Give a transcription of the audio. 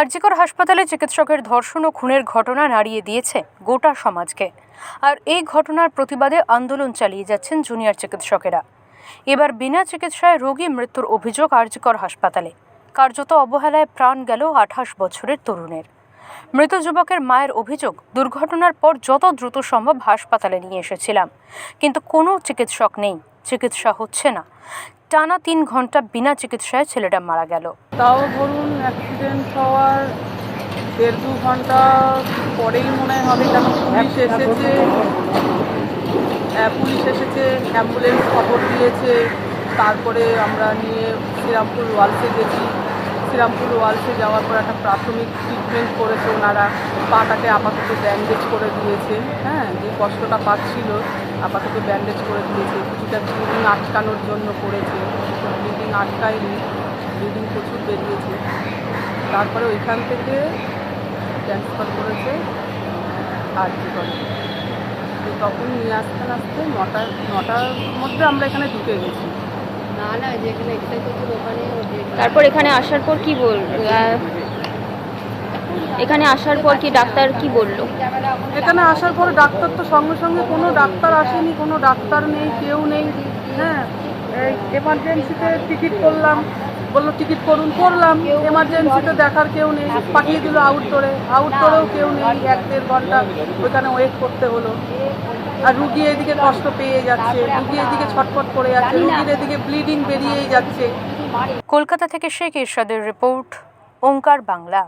আরজিকর হাসপাতালে চিকিৎসকের ধর্ষণ ও খুনের ঘটনা নাড়িয়ে দিয়েছে গোটা সমাজকে। আর এই ঘটনার প্রতিবাদে আন্দোলন চালিয়ে যাচ্ছেন জুনিয়র চিকিৎসকেরা। এবার বিনা চিকিৎসায় রোগী মৃত্যুর অভিযোগ আরজিকর হাসপাতালে। কার্যত অবহেলায় প্রাণ গেল আঠাশ বছরের তরুণের। মৃত যুবকের মায়ের অভিযোগ, দুর্ঘটনার পর যত দ্রুত সম্ভব হাসপাতালে নিয়ে এসেছিলাম। কিন্তু কোনো চিকিৎসক নেই, চিকিৎসা হচ্ছে না। টানা তিন ঘণ্টা বিনা চিকিৎসায় ছেলেটা মারা গেল। তাও ধরুন অ্যাক্সিডেন্ট হওয়ার দেড় দু ঘণ্টা পরেই মনে হবে কেন পুলিশ এসেছে। হ্যাঁ, পুলিশ এসেছে অ্যাম্বুলেন্স খবর দিয়েছে। তারপরে আমরা নিয়ে শ্রীরামপুর ওয়ালসে গেছি। শ্রীরামপুর ওয়ালসে যাওয়ার পর একটা প্রাথমিক ট্রিটমেন্ট করেছে ওনারা। পাটাকে আপাতত ব্যান্ডেজ করে দিয়েছে। হ্যাঁ যে কষ্টটা পাচ্ছিল, আপাতত ব্যান্ডেজ করে দিয়েছে। কিছুটা ব্লিডিং আটকানোর জন্য করেছে। ব্লিডিং আটকায়নি। ব্লিডিং প্রচুর বেরিয়েছে। তারপরে ওইখান থেকে ট্রান্সফার করেছে। আর কি করে? তখন নিয়ে আসতে আসতে নটা নটার মধ্যে আমরা এখানে ঢুকে গেছি। তারপর এখানে আসার পর কি বল এখানে আসার পর কি ডাক্তার কি বলল? এখানে আসার পর ডাক্তার তো সঙ্গে সঙ্গে কোনো ডাক্তার আসেনি কোনো ডাক্তার নেই কেউ নেই হ্যাঁ। এমার্জেন্সিতে টিকিট করলাম বলল টিকিট করুন করলাম। এমার্জেন্সিতে দেখার কেউ নেই পাঠিয়ে দিল আউটডোরে আউটডোরেও কেউ নেই এক দেড় ঘণ্টা ওইখানে ওয়েট করতে হলো। আর রুগী এদিকে কষ্ট পেয়ে যাচ্ছে, রুগী এদিকে ছটফট করে যাচ্ছে, রুগীর এদিকে ব্লিডিং বেরিয়েই যাচ্ছে। কলকাতা থেকে শেখ ইরশাদের রিপোর্ট, ওঙ্কার বাংলা।